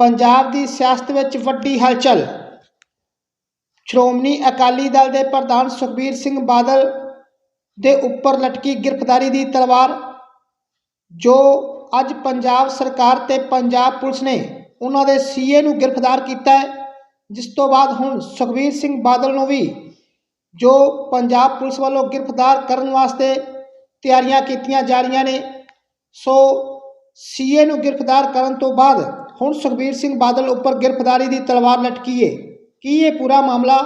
ਪੰਜਾਬ ਦੀ ਸਿਆਸਤ ਵਿੱਚ ਵੱਡੀ ਹਲਚਲ। ਸ਼੍ਰੋਮਣੀ ਅਕਾਲੀ ਦਲ ਦੇ ਪ੍ਰਧਾਨ ਸੁਖਬੀਰ ਸਿੰਘ ਬਾਦਲ ਦੇ ਉੱਪਰ ਲਟਕੀ ਗ੍ਰਿਫਤਾਰੀ ਦੀ ਤਲਵਾਰ, ਜੋ ਅੱਜ ਪੰਜਾਬ ਸਰਕਾਰ ਤੇ ਪੰਜਾਬ ਪੁਲਿਸ ਨੇ ਉਹਨਾਂ ਦੇ ਸੀਏ ਨੂੰ ਗ੍ਰਿਫਤਾਰ ਕੀਤਾ ਹੈ, ਜਿਸ ਤੋਂ ਬਾਅਦ ਹੁਣ ਸੁਖਬੀਰ ਸਿੰਘ ਬਾਦਲ ਨੂੰ ਵੀ ਜੋ ਪੰਜਾਬ ਪੁਲਿਸ ਵੱਲੋਂ ਗ੍ਰਿਫਤਾਰ ਕਰਨ ਵਾਸਤੇ ਤਿਆਰੀਆਂ ਕੀਤੀਆਂ ਜਾ ਰਹੀਆਂ ਨੇ, ਸੋ ਸੀਏ ਨੂੰ ਗ੍ਰਿਫਤਾਰ ਕਰਨ ਤੋਂ ਬਾਅਦ ਹੁਣ ਸੁਖਬੀਰ ਸਿੰਘ ਬਾਦਲ ਉੱਪਰ ਗ੍ਰਿਫਤਾਰੀ ਦੀ ਤਲਵਾਰ ਲਟਕੀ ਏ ਕੀ ਇਹ ਪੂਰਾ ਮਾਮਲਾ?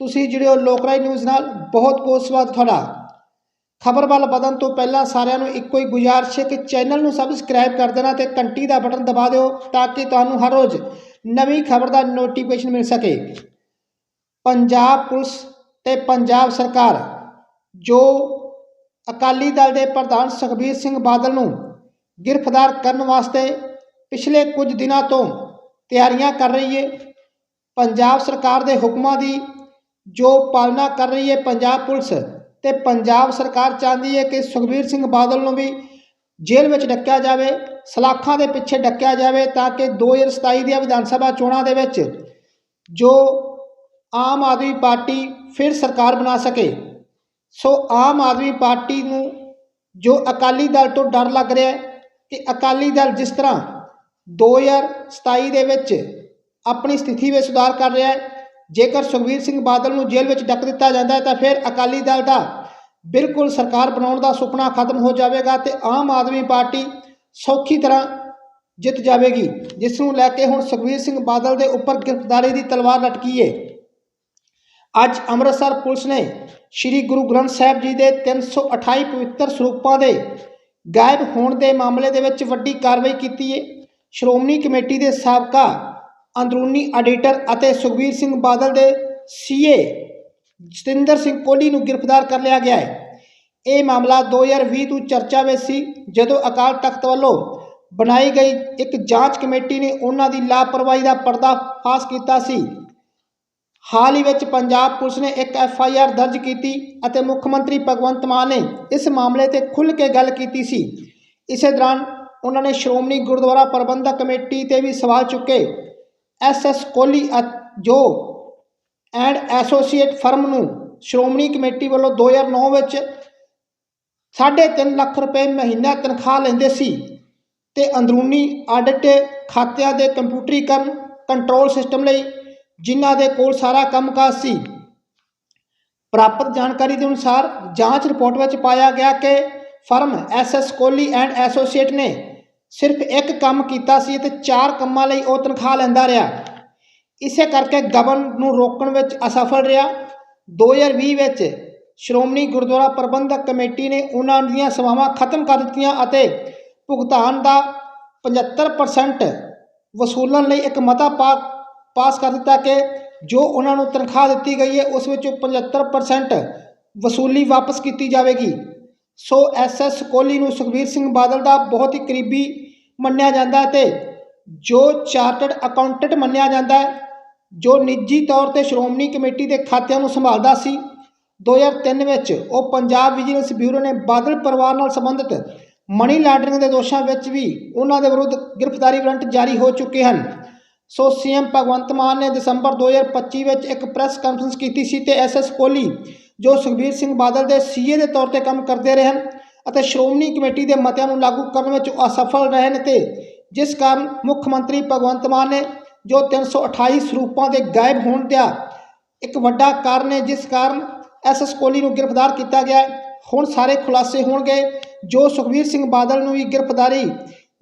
ਤੁਸੀਂ ਜਿਹੜੇ ਹੋ ਲੋਕਰਾਈ ਨਿਊਜ਼ ਨਾਲ। ਬਹੁਤ ਬਹੁਤ ਸਵਾਗਤ ਤੁਹਾਡਾ। ਖਬਰ ਵੱਲ ਵਧਣ ਤੋਂ ਪਹਿਲਾਂ ਸਾਰਿਆਂ ਨੂੰ ਇੱਕੋ ਹੀ ਗੁਜ਼ਾਰਿਸ਼ ਹੈ ਕਿ ਚੈਨਲ ਨੂੰ ਸਬਸਕ੍ਰਾਈਬ ਕਰ ਦੇਣਾ ਤੇ ਘੰਟੀ ਦਾ ਬਟਨ ਦਬਾ ਦਿਓ ਤਾਂ ਕਿ ਤੁਹਾਨੂੰ ਹਰ ਰੋਜ਼ ਨਵੀਂ ਖਬਰ ਦਾ ਨੋਟੀਫਿਕੇਸ਼ਨ ਮਿਲ ਸਕੇ। ਪੰਜਾਬ ਪੁਲਿਸ ਤੇ ਪੰਜਾਬ ਸਰਕਾਰ, ਜੋ ਅਕਾਲੀ ਦਲ ਦੇ ਪ੍ਰਧਾਨ ਸੁਖਬੀਰ ਸਿੰਘ ਬਾਦਲ ਨੂੰ ਗ੍ਰਿਫਤਾਰ ਕਰਨ ਵਾਸਤੇ ਪਿਛਲੇ ਕੁਝ ਦਿਨਾਂ ਤੋਂ ਤਿਆਰੀਆਂ ਕਰ ਰਹੀ ਹੈ ਪੰਜਾਬ ਸਰਕਾਰ ਦੇ ਹੁਕਮਾਂ ਦੀ ਜੋ ਪਾਲਣਾ ਕਰ ਰਹੀ ਹੈ ਪੰਜਾਬ ਪੁਲਿਸ ਤੇ ਪੰਜਾਬ ਸਰਕਾਰ ਚਾਹੁੰਦੀ ਹੈ ਕਿ ਸੁਖਬੀਰ ਸਿੰਘ ਬਾਦਲ ਨੂੰ ਵੀ ਜੇਲ੍ਹ ਵਿੱਚ ਡੱਕਿਆ ਜਾਵੇ, ਸਲਾਖਾਂ ਦੇ ਪਿੱਛੇ ਡੱਕਿਆ ਜਾਵੇ ਤਾਂ ਕਿ 2027 ਦੀਆਂ ਵਿਧਾਨ ਸਭਾ ਚੋਣਾਂ ਦੇ ਵਿੱਚ ਜੋ ਆਮ ਆਦਮੀ ਪਾਰਟੀ ਫਿਰ ਸਰਕਾਰ ਬਣਾ ਸਕੇ। ਸੋ ਆਮ ਆਦਮੀ ਪਾਰਟੀ ਨੂੰ ਜੋ ਅਕਾਲੀ ਦਲ ਤੋਂ ਡਰ ਲੱਗ ਰਿਹਾ ਹੈ ਕਿ ਅਕਾਲੀ ਦਲ ਜਿਸ ਤਰ੍ਹਾਂ 2027 ਦੇ ਵਿੱਚ ਆਪਣੀ ਸਥਿਤੀ ਵਿੱਚ ਸੁਧਾਰ ਕਰ ਰਿਹਾ ਹੈ। ਜੇਕਰ ਸੁਖਬੀਰ ਸਿੰਘ ਬਾਦਲ ਨੂੰ ਜੇਲ੍ਹ ਵਿੱਚ ਡੱਕ ਦਿੱਤਾ ਜਾਂਦਾ ਹੈ, ਤਾਂ ਫਿਰ ਅਕਾਲੀ ਦਲ ਦਾ ਬਿਲਕੁਲ ਸਰਕਾਰ ਬਣਾਉਣ ਦਾ ਸੁਪਨਾ ਖਤਮ ਹੋ ਜਾਵੇਗਾ ਤੇ ਆਮ ਆਦਮੀ ਪਾਰਟੀ ਸੌਖੀ ਤਰ੍ਹਾਂ ਜਿੱਤ ਜਾਵੇਗੀ, ਜਿਸ ਨੂੰ ਲੈ ਕੇ ਹੁਣ ਸੁਖਬੀਰ ਸਿੰਘ ਬਾਦਲ ਦੇ ਉੱਪਰ ਗ੍ਰਿਫਤਾਰੀ ਦੀ ਤਲਵਾਰ ਲਟਕੀ ਹੈ ਅੱਜ ਅੰਮ੍ਰਿਤਸਰ ਪੁਲਿਸ ਨੇ ਸ੍ਰੀ ਗੁਰੂ ਗ੍ਰੰਥ ਸਾਹਿਬ ਜੀ ਦੇ 328 ਪਵਿੱਤਰ ਸਰੂਪਾਂ ਦੇ ਗਾਇਬ ਹੋਣ ਦੇ ਮਾਮਲੇ ਦੇ ਵਿੱਚ ਵੱਡੀ ਕਾਰਵਾਈ ਕੀਤੀ ਹੈ ਸ਼੍ਰੋਮਣੀ ਕਮੇਟੀ ਦੇ ਸਾਬਕਾ ਅੰਦਰੂਨੀ ਆਡੀਟਰ ਅਤੇ ਸੁਖਬੀਰ ਸਿੰਘ ਬਾਦਲ ਦੇ ਸੀਏ ਜਤਿੰਦਰ ਸਿੰਘ ਕੋਹਲੀ ਨੂੰ ਗ੍ਰਿਫਤਾਰ ਕਰ ਲਿਆ ਗਿਆ ਹੈ। ਇਹ ਮਾਮਲਾ 2020 ਤੋਂ ਚਰਚਾ ਵਿੱਚ ਸੀ, ਜਦੋਂ ਅਕਾਲ ਤਖਤ ਵੱਲੋਂ ਬਣਾਈ ਗਈ ਇੱਕ ਜਾਂਚ ਕਮੇਟੀ ਨੇ ਉਹਨਾਂ ਦੀ ਲਾਪਰਵਾਹੀ ਦਾ ਪਰਦਾਫਾਸ਼ ਕੀਤਾ ਸੀ। ਹਾਲ ਹੀ ਵਿੱਚ ਪੰਜਾਬ ਪੁਲਿਸ ਨੇ ਇੱਕ ਐਫ ਆਈ ਆਰ ਦਰਜ ਕੀਤੀ ਅਤੇ ਮੁੱਖ ਮੰਤਰੀ ਭਗਵੰਤ ਮਾਨ ਨੇ ਇਸ ਮਾਮਲੇ ਤੇ ਖੁੱਲ੍ਹ ਕੇ ਗੱਲ ਕੀਤੀ ਸੀ। ਇਸੇ ਦੌਰਾਨ ਉਹਨਾਂ ਨੇ ਸ਼੍ਰੋਮਣੀ ਗੁਰਦੁਆਰਾ ਪ੍ਰਬੰਧਕ ਕਮੇਟੀ ਤੇ ਵੀ ਸਵਾਲ ਚੁੱਕੇ। ਐਸ ਐਸ ਕੋਹਲੀ ਅ- ਜੋ ਐਂਡ ਐਸੋਸੀਏਟ ਫਰਮ ਨੂੰ ਸ਼੍ਰੋਮਣੀ ਕਮੇਟੀ ਵੱਲੋਂ 2009 ਵਿੱਚ 3.5 ਲੱਖ ਰੁਪਏ ਮਹੀਨਾ ਤਨਖਾਹ ਲੈਂਦੇ ਸੀ ਤੇ ਅੰਦਰੂਨੀ ਆਡਿਟ ਖਾਤਿਆਂ ਦੇ ਕੰਪਿਊਟਰੀਕਰਨ ਕੰਟਰੋਲ ਸਿਸਟਮ ਲਈ ਜਿਨ੍ਹਾਂ ਦੇ ਕੋਲ ਸਾਰਾ ਕੰਮਕਾਜ ਸੀ। ਪ੍ਰਾਪਤ ਜਾਣਕਾਰੀ ਦੇ ਅਨੁਸਾਰ ਜਾਂਚ ਰਿਪੋਰਟ ਵਿੱਚ ਪਾਇਆ ਗਿਆ ਕਿ firm SS Kohli and associate ਨੇ ਸਿਰਫ ਇੱਕ ਕੰਮ ਕੀਤਾ ਸੀ ਤੇ ਚਾਰ ਕੰਮਾਂ ਲਈ ਉਹ ਤਨਖਾਹ ਲੈਂਦਾ ਰਿਹਾ। ਇਸੇ ਕਰਕੇ ਗਬਨ ਨੂੰ ਰੋਕਣ ਵਿੱਚ ਅਸਫਲ ਰਿਹਾ। 2020 ਵਿੱਚ ਸ਼੍ਰੋਮਣੀ ਗੁਰਦੁਆਰਾ ਪ੍ਰਬੰਧਕ ਕਮੇਟੀ ਨੇ ਉਹਨਾਂ ਦੀਆਂ ਸੇਵਾਵਾਂ ਖਤਮ ਕਰ ਦਿੱਤੀਆਂ ਅਤੇ ਭੁਗਤਾਨ ਦਾ 75% ਵਸੂਲਣ ਲਈ ਇੱਕ ਮਤਾ ਪਾ, ਪਾਸ ਕਰ ਦਿੱਤਾ ਕਿ ਜੋ ਉਹਨਾਂ ਨੂੰ ਤਨਖਾਹ ਦਿੱਤੀ ਗਈ ਹੈ, ਉਸ ਵਿੱਚੋਂ 75% ਵਸੂਲੀ ਵਾਪਸ ਕੀਤੀ ਜਾਵੇਗੀ। ਸੋ ਐਸਐਸ ਕੋਹਲੀ ਨੂੰ ਸੁਖਬੀਰ ਸਿੰਘ ਬਾਦਲ ਦਾ ਬਹੁਤ ਹੀ ਕਰੀਬੀ ਮੰਨਿਆ ਜਾਂਦਾ ਹੈ ਤੇ ਜੋ ਚਾਰਟਰਡ ਅਕਾਊਂਟੈਂਟ ਮੰਨਿਆ ਜਾਂਦਾ ਹੈ, ਜੋ ਨਿੱਜੀ ਤੌਰ ਤੇ ਸ਼੍ਰੋਮਣੀ ਕਮੇਟੀ ਦੇ ਖਾਤਿਆਂ ਨੂੰ ਸੰਭਾਲਦਾ ਸੀ 2003 ਵਿੱਚ ਉਹ ਪੰਜਾਬ ਵਿਜੀਲੈਂਸ ਬਿਊਰੋ ਨੇ ਬਾਦਲ ਪਰਿਵਾਰ ਨਾਲ ਸੰਬੰਧਿਤ ਮਨੀ ਲਾਂਡਰਿੰਗ ਦੇ ਦੋਸ਼ਾਂ ਵਿੱਚ ਵੀ ਉਹਨਾਂ ਦੇ ਵਿਰੁੱਧ ਗ੍ਰਿਫਤਾਰੀ ਵਾਰੰਟ ਜਾਰੀ ਹੋ ਚੁੱਕੇ ਹਨ। ਸੋ ਸੀਐਮ ਭਗਵੰਤ ਮਾਨ ਨੇ ਦਸੰਬਰ 2025 ਵਿੱਚ ਇੱਕ ਪ੍ਰੈਸ ਕਾਨਫਰੰਸ ਕੀਤੀ ਸੀ ਤੇ ਐਸਐਸ ਕੋਹਲੀ, ਜੋ ਸੁਖਬੀਰ ਸਿੰਘ ਬਾਦਲ ਦੇ ਸੀਏ ਦੇ ਤੌਰ ਤੇ ਕੰਮ ਕਰਦੇ ਰਹੇ ਹਨ ਅਤੇ ਸ਼੍ਰੋਮਣੀ ਕਮੇਟੀ ਦੇ ਮਤਿਆਂ ਨੂੰ ਲਾਗੂ ਕਰਨ ਵਿੱਚ ਉਹ ਅਸਫਲ ਰਹੇ ਨੇ ਤੇ ਜਿਸ ਕਾਰਨ ਮੁੱਖ ਮੰਤਰੀ ਭਗਵੰਤ ਮਾਨ ਨੇ ਜੋ 328 ਸਰੂਪਾਂ ਦੇ ਗਾਇਬ ਹੋਣ ਦਾ ਇੱਕ ਵੱਡਾ ਕਾਰਨ ਹੈ, ਜਿਸ ਕਾਰਨ ਐਸਐਸ ਕੋਹਲੀ ਨੂੰ ਗ੍ਰਿਫਤਾਰ ਕੀਤਾ ਗਿਆ ਹੁਣ ਸਾਰੇ ਖੁਲਾਸੇ ਹੋਣਗੇ, ਜੋ ਸੁਖਬੀਰ ਸਿੰਘ ਬਾਦਲ ਨੂੰ ਵੀ ਗ੍ਰਿਫਤਾਰੀ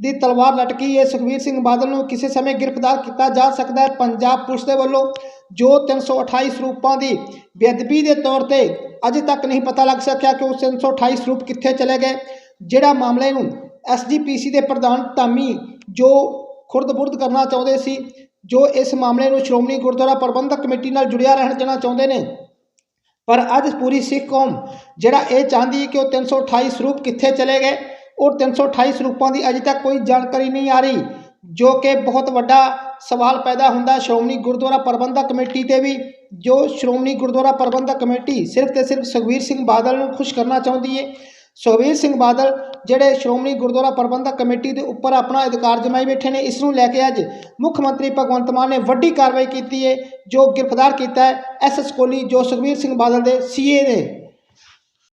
ਦੀ ਤਲਵਾਰ ਲਟਕੀ ਹੈ। ਸੁਖਬੀਰ ਸਿੰਘ ਬਾਦਲ ਨੂੰ ਕਿਸੇ ਸਮੇਂ ਗ੍ਰਿਫਤਾਰ ਕੀਤਾ ਜਾ ਸਕਦਾ ਹੈ। ਪੰਜਾਬ ਪੁਲਿਸ ਦੇ ਵੱਲੋਂ ਜੋ 328 ਸਰੂਪਾਂ ਦੀ ਬੇਅਦਬੀ ਦੇ ਤੌਰ ਤੇ ਅਜੇ ਤੱਕ ਨਹੀਂ ਪਤਾ ਲੱਗ ਸਕਿਆ ਕਿ ਉਹ 328 ਸਰੂਪ ਕਿੱਥੇ ਚਲੇ ਗਏ। ਜਿਹੜਾ ਮਾਮਲੇ ਨੂੰ ਐਸਜੀਪੀਸੀ ਦੇ ਪ੍ਰਧਾਨ ਧਾਮੀ ਜੋ ਖੁਰਦ-ਬੁਰਦ ਕਰਨਾ ਚਾਹੁੰਦੇ ਸੀ, ਜੋ ਇਸ ਮਾਮਲੇ ਨੂੰ ਸ਼੍ਰੋਮਣੀ ਗੁਰਦੁਆਰਾ ਪ੍ਰਬੰਧਕ ਕਮੇਟੀ ਨਾਲ ਜੁੜਿਆ ਰਹਿਣ ਦੇਣਾ ਚਾਹੁੰਦੇ ਨੇ। ਪਰ ਅੱਜ ਪੂਰੀ ਸਿੱਖ ਕੌਮ ਜਿਹੜਾ ਇਹ ਚਾਹੁੰਦੀ ਕਿ ਉਹ 328 ਸਰੂਪ ਕਿੱਥੇ ਚਲੇ ਗਏ ਔਰ 328 ਸਰੂਪਾਂ ਦੀ ਅਜੇ ਤੱਕ ਕੋਈ ਜਾਣਕਾਰੀ ਨਹੀਂ ਆ ਰਹੀ, ਜੋ ਕਿ ਬਹੁਤ ਵੱਡਾ ਸਵਾਲ ਪੈਦਾ ਹੁੰਦਾ ਸ਼੍ਰੋਮਣੀ ਗੁਰਦੁਆਰਾ ਪ੍ਰਬੰਧਕ ਕਮੇਟੀ ਤੇ ਵੀ। ਜੋ ਸ਼੍ਰੋਮਣੀ ਗੁਰਦੁਆਰਾ ਪ੍ਰਬੰਧਕ ਕਮੇਟੀ ਸਿਰਫ ਤੇ ਸਿਰਫ ਸੁਖਬੀਰ ਸਿੰਘ ਬਾਦਲ ਨੂੰ ਖੁਸ਼ ਕਰਨਾ ਚਾਹੁੰਦੀ ਹੈ ਸੁਖਬੀਰ ਸਿੰਘ ਬਾਦਲ ਜਿਹੜੇ ਸ਼੍ਰੋਮਣੀ ਗੁਰਦੁਆਰਾ ਪ੍ਰਬੰਧਕ ਕਮੇਟੀ ਦੇ ਉੱਪਰ ਆਪਣਾ ਅਧਿਕਾਰ ਜਮਾਈ ਬੈਠੇ ਨੇ, ਇਸ ਨੂੰ ਲੈ ਕੇ ਅੱਜ ਮੁੱਖ ਮੰਤਰੀ ਭਗਵੰਤ ਮਾਨ ਨੇ ਵੱਡੀ ਕਾਰਵਾਈ ਕੀਤੀ ਹੈ ਜੋ ਗ੍ਰਿਫਤਾਰ ਕੀਤਾ ਹੈ ਐਸਐਸ ਕੋਹਲੀ, ਜੋ ਸੁਖਬੀਰ ਸਿੰਘ ਬਾਦਲ ਦੇ ਸੀਏ ਨੇ।